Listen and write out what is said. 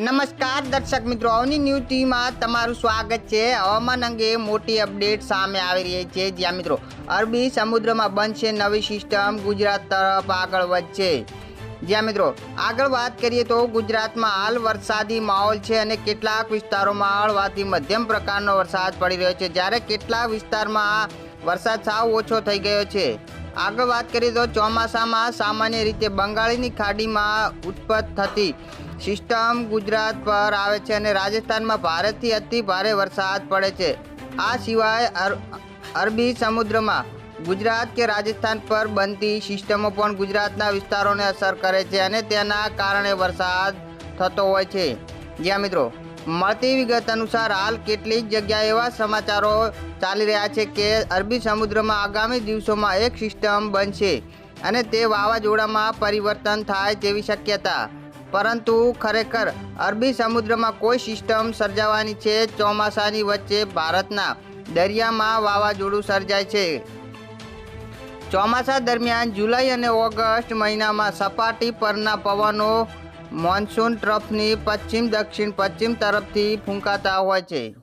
નમસ્કાર દર્શક મિત્રો, અવની ન્યૂઝ ટીવીમાં તમારું સ્વાગત છે. હવામાન અંગે મોટી અપડેટ સામે આવી રહી છે. જ્યાં મિત્રો, અરબી સમુદ્રમાં બનશે નવી સિસ્ટમ, ગુજરાત તરફ આગળ વધશે. જ્યાં મિત્રો, આગળ વાત કરીએ તો ગુજરાતમાં હાલ વરસાદી માહોલ છે અને કેટલાક વિસ્તારોમાં હળવાથી મધ્યમ પ્રકારનો વરસાદ પડી રહ્યો છે. જ્યારે કેટલાક વિસ્તારમાં વરસાદ સાવ ઓછો થઈ ગયો છે. આગળ વાત કરીએ તો ચોમાસામાં સામાન્ય રીતે બંગાળીની ખાડીમાં ઉત્પત્ત થતી સિસ્ટમ ગુજરાત પર આવે છે અને રાજસ્થાનમાં ભારતથી અતિ ભારે વરસાદ પડે છે. આ સિવાય અર- અરબી સમુદ્રમાં ગુજરાત કે રાજસ્થાન પર બનતી સિસ્ટમો પણ ગુજરાતના વિસ્તારોને અસર કરે છે અને તેના કારણે વરસાદ થતો હોય છે. જ્યાં મિત્રો મળતી વિગત અનુસાર હાલ કેટલીક જગ્યાએ એવા સમાચારો ચાલી રહ્યા છે કે અરબી સમુદ્રમાં આગામી દિવસોમાં એક સિસ્ટમ બનશે અને તે વાવાઝોડામાં પરિવર્તન થાય તેવી શક્યતા. પરંતુ ખરેખર અરબી સમુદ્રમાં કોઈ સિસ્ટમ સર્જાવાની છે? ચોમાસાની વચ્ચે ભારતના દરિયામાં વાવાઝોડું સર્જાય છે. ચોમાસા દરમિયાન જુલાઈ અને ઓગસ્ટ મહિનામાં સપાટી પરના પવનો મોન્સૂન ટ્રફની પશ્ચિમ દક્ષિણ પશ્ચિમ તરફથી ફૂંકાતા હોય છે.